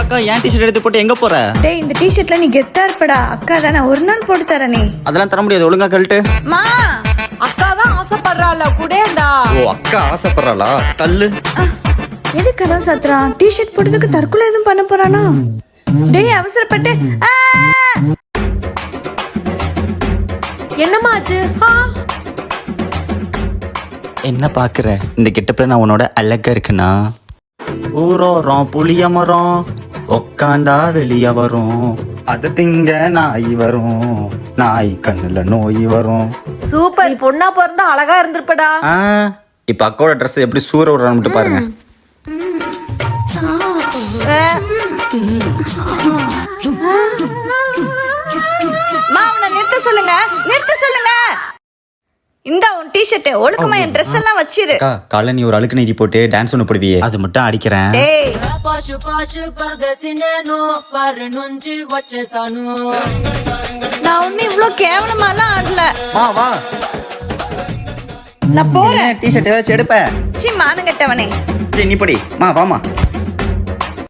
அக்கா ஏன் டிஷர்ட் எடுத்து போட்டு எங்க போற? டேய் இந்த டிஷர்ட்ல நீ கெத்தா இருப்படா. அக்கா தானே ஒரு நாள் போட்டு தரனே. அதெல்லாம் தர முடியாது ஒழுங்கா கழட்டு மா அக்கா தான் ஆசைப்படுறாள் குடேண்டா? ஓ அக்கா ஆசைப்படுறாளா? தள்ளு. எதுக்கு அதான் சத்ரான் டிஷர்ட் போட்டதுக்கு தற்கொலை எதுவும் பண்ண போறானா? டேய் அவசரப்பட்டு! என்னம்மா ஆச்சு? என்ன பாக்குற? இந்த கெட்டப்ல நான் உன்னோட அழகா இருக்குனா ஊரோரம் புளிய மரம் உக்காந்தா வெளிய வரும். அது திங்க நாய் வரும். நாய் கண்ணுல நோய் வரும். சூப்பர். பொண்ணா பிறந்தா அழகா இருந்திருப்படா. ஆ இப்ப அக்காவோட ட்ரெஸ் எப்படி சூற விடுறான்னு மட்டும் பாருங்க. மா அவனை நிறுத்த சொல்லுங்க. நிறுத்த சொல்லுங்க. இந்த உன் டிஷர்ட் ஒழுக்கமா என் ட்ரெஸ் எல்லாம் வச்சிரு. கால நீ ஒரு அழுக்கு நெடி போட்டு டான்ஸ் ஒண்ணு போடுவியே. அது மட்டும் அடிக்கிறேன். டேய். பாஷு பாஷு பரதசினேனோ பரு நுஞ்சி வச்சசானு. நான் ஒண்ணு இவ்ளோ எல்லாம் ஆடல. வா வா. நான் போறேன். டிஷர்ட் ஏதாச்சும் எடுப்ப? சி மானங்கட்டவனே சரி நீ படி. மா வாமா